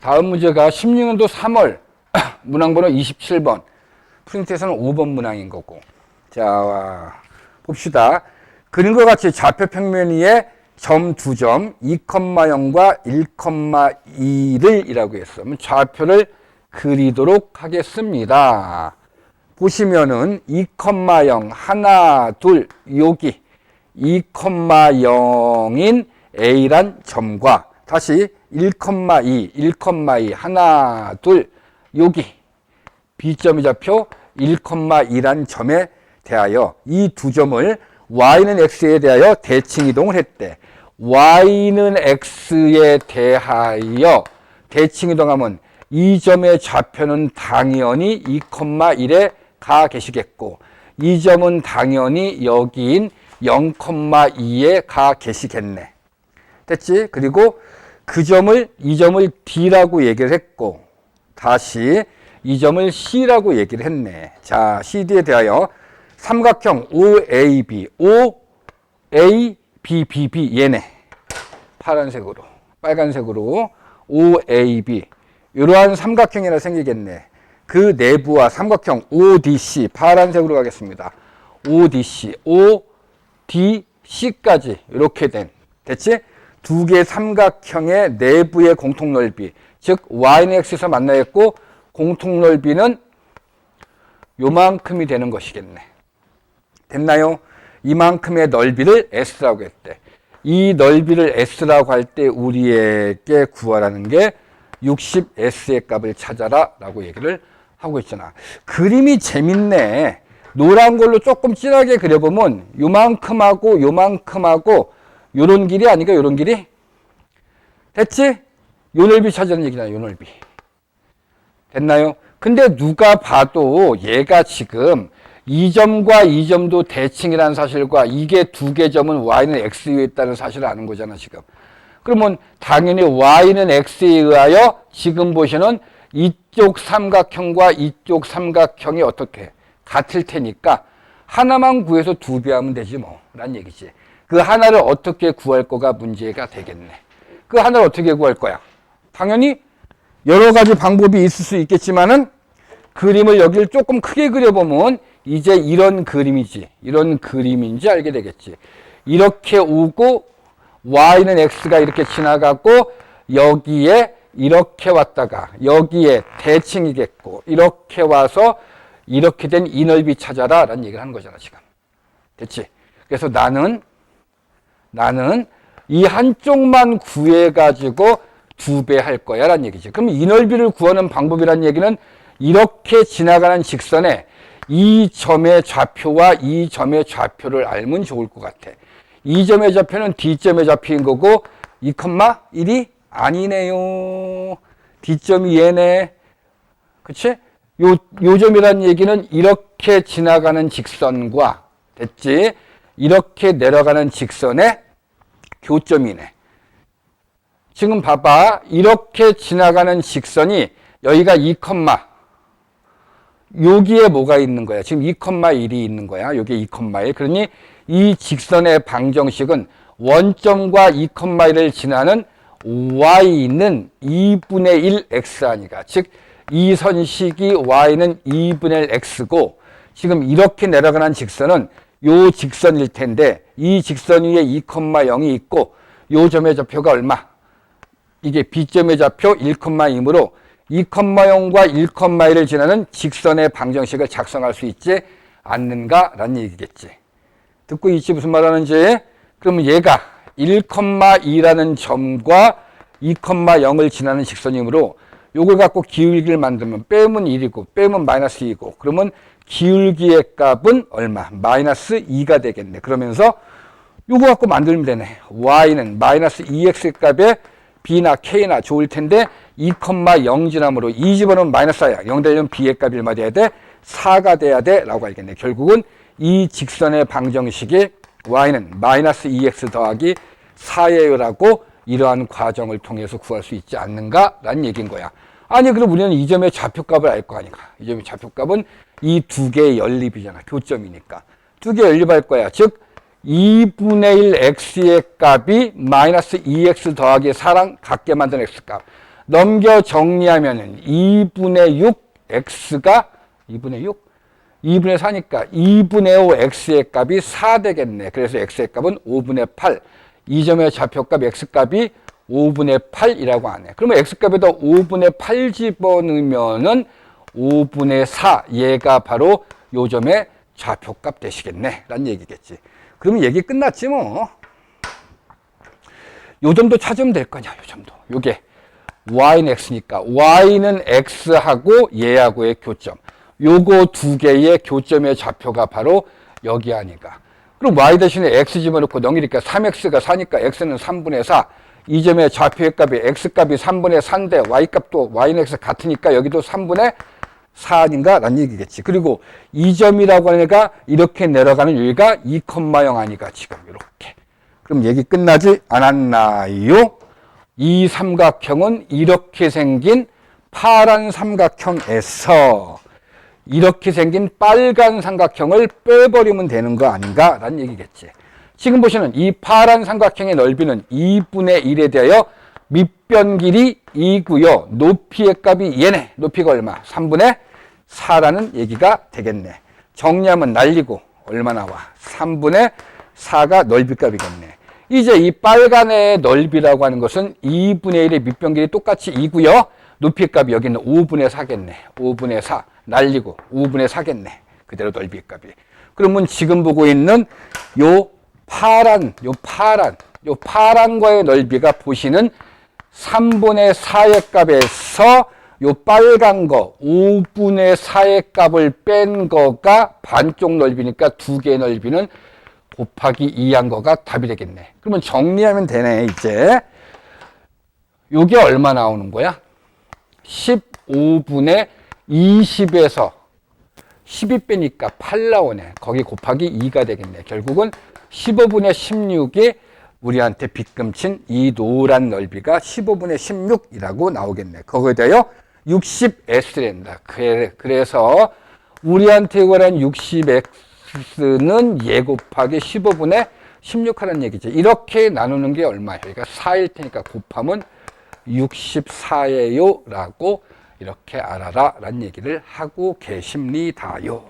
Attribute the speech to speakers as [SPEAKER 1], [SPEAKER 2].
[SPEAKER 1] 다음 문제가 16년도 3월 문항번호 27번. 프린트에서는 5번 문항인 거고. 자 봅시다. 그림과 같이 좌표 평면 위에 점 두점 2,0과 1,2를 이라고 했으면 좌표를 그리도록 하겠습니다. 보시면은 2,0 하나 둘 여기 2,0인 A란 점과 다시 1,2, 1,2 하나 둘 여기 B점이 잡혀 1,2란 점에 대하여 이 두 점을 y는 x에 대하여 대칭 이동을 했대. y는 x에 대하여 대칭 이동하면 이 점의 좌표는 당연히 2,1에 가 계시겠고 이 점은 당연히 여기인 0,2에 가 계시겠네. 됐지? 그리고 그 점을 이 점을 D라고 얘기를 했고 다시 이 점을 C라고 얘기를 했네. 자, CD에 대하여 삼각형 OAB, OABBB 얘네 파란색으로 빨간색으로 OAB 이러한 삼각형이라 생기겠네. 그 내부와 삼각형 ODC 파란색으로 가겠습니다. ODC, ODC까지 이렇게 된 됐지? 두 개의 삼각형의 내부의 공통 넓이 즉 y는 x에서 만나겠고 공통 넓이는 요만큼이 되는 것이겠네. 됐나요? 이만큼의 넓이를 S라고 했대. 이 넓이를 S라고 할 때 우리에게 구하라는 게 60S의 값을 찾아라 라고 얘기를 하고 있잖아. 그림이 재밌네. 노란 걸로 조금 진하게 그려보면 요만큼하고 요만큼하고 요런 길이 아니까 요런 길이? 됐지? 요 넓이 찾아는 얘기잖아, 요 넓이. 됐나요? 근데 누가 봐도 얘가 지금 이 점과 이 점도 대칭이라는 사실과 이게 두 개 점은 y는 x 위에 있다는 사실을 아는 거잖아 지금. 그러면 당연히 y는 x에 의하여 지금 보시는 이쪽 삼각형과 이쪽 삼각형이 어떻게 같을 테니까 하나만 구해서 두 배 하면 되지 뭐 라는 얘기지. 그 하나를 어떻게 구할 거가 문제가 되겠네. 그 하나를 어떻게 구할 거야? 당연히 여러 가지 방법이 있을 수 있겠지만은 그림을 여기를 조금 크게 그려보면 이제 이런 그림이지. 이런 그림인지 알게 되겠지. 이렇게 오고 y는 x가 이렇게 지나가고 여기에 이렇게 왔다가 여기에 대칭이겠고 이렇게 와서 이렇게 된 이 넓이 찾아라 라는 얘기를 하는 거잖아 지금. 됐지? 그래서 나는 나는 이 한쪽만 구해가지고 두 배 할 거야 라는 얘기지. 그럼 이 넓이를 구하는 방법이라는 얘기는 이렇게 지나가는 직선에 이 점의 좌표와 이 점의 좌표를 알면 좋을 것 같아. 이 점의 좌표는 D점의 좌표인 거고 2,1이 아니네요. D점이 얘네. 그치? 요, 요 점이라는 얘기는 이렇게 지나가는 직선과 됐지? 이렇게 내려가는 직선의 교점이네. 지금 봐봐. 이렇게 지나가는 직선이 여기가 2, 여기에 뭐가 있는 거야? 지금 2,1이 있는 거야. 여기에 2,1. 그러니 이 직선의 방정식은 원점과 2,1을 지나는 y는 2분의 1 x 아니가. 즉, 이 선식이 y는 2분의 1 x고, 지금 이렇게 내려가는 직선은 요 직선일 텐데, 이 직선 위에 2,0이 있고, 요 점의 좌표가 얼마? 이게 B점의 좌표 1,2이므로 2,0과 1,1을 지나는 직선의 방정식을 작성할 수 있지 않는가라는 얘기겠지. 듣고 있지 무슨 말하는지? 그러면 얘가 1,2라는 점과 2,0을 지나는 직선이므로 요걸 갖고 기울기를 만들면 빼면 1이고 빼면 마이너스 2이고 그러면 기울기의 값은 얼마? 마이너스 2가 되겠네. 그러면서 요거 갖고 만들면 되네. y는 마이너스 2x 값에 b나 k나 좋을 텐데 2,0 지남으로 이 집어넣으면 마이너스 4야. 0 되려면 b의 값이 얼마 돼야 돼? 4가 돼야 돼. 라고 알겠네. 결국은 이 직선의 방정식이 y는 마이너스 2x 더하기 4예요라고 이러한 과정을 통해서 구할 수 있지 않는가? 라는 얘기인 거야. 아니, 그럼 우리는 이 점의 좌표값을 알 거 아닌가? 이 점의 좌표값은 이 두 개의 연립이잖아. 교점이니까. 두 개 연립할 거야. 즉, 2분의 1 x의 값이 마이너스 2x 더하기 4랑 같게 만든 x값. 넘겨 정리하면은 2분의 6 x가 2분의 6 2분의 4니까 2분의 5 x의 값이 4 되겠네. 그래서 x의 값은 5분의 8. 이 점의 좌표값 x값이 5분의 8이라고 하네. 그러면 x값에다 5분의 8 집어넣으면은 5분의 4 얘가 바로 요 점의 좌표값 되시겠네. 라는 얘기겠지. 그러면 얘기 끝났지 뭐. 요 점도 찾으면 될 거냐, 요 점도. 요게 y는 x니까 y는 x하고 얘하고의 교점. 요거 두 개의 교점의 좌표가 바로 여기 아니까. 그럼 y 대신에 x 집어넣고 넘기니까 3x가 4니까 x는 3분의 4. 이 점의 좌표의 값이 x값이 3분의 4인데 y값도 y는 x 같으니까 여기도 3분의 4 아닌가? 라는 얘기겠지. 그리고 이 점이라고 하는 애가 이렇게 내려가는 여기가 2,0 아니가 지금 이렇게. 그럼 얘기 끝나지 않았나요? 이 삼각형은 이렇게 생긴 파란 삼각형에서 이렇게 생긴 빨간 삼각형을 빼버리면 되는 거 아닌가? 라는 얘기겠지. 지금 보시는 이 파란 삼각형의 넓이는 2분의 1에 대하여 밑변 길이 2고요. 높이의 값이 얘네. 높이가 얼마? 3분의 4라는 얘기가 되겠네. 정리하면 날리고 얼마 나와? 3분의 4가 넓이 값이겠네. 이제 이 빨간의 넓이라고 하는 것은 2분의 1의 밑변 길이 똑같이 2고요. 높이 값이 여기는 5분의 4겠네. 5분의 4 날리고 5분의 4겠네. 그대로 넓이 값이. 그러면 지금 보고 있는 요 파란, 요 파란, 요 파란과의 넓이가 보시는 3분의 4의 값에서 요 빨간 거 5분의 4의 값을 뺀 거가 반쪽 넓이니까 두 개의 넓이는 곱하기 2한 거가 답이 되겠네. 그러면 정리하면 되네, 이제. 요게 얼마 나오는 거야? 15분의 20에서 12 빼니까 8 나오네. 거기 곱하기 2가 되겠네. 결국은 15분의 16이 우리한테 빗금친 이 노란 넓이가 15분의 16이라고 나오겠네. 거기에 대하여 60S랜다. 그래, 그래서 우리한테 관한 60X는 예 곱하기 15분의 16 하는 얘기죠. 이렇게 나누는 게 얼마예요? 그러니까 4일 테니까 곱하면 64예요. 라고 이렇게 알아라. 라는 얘기를 하고 계십니다요.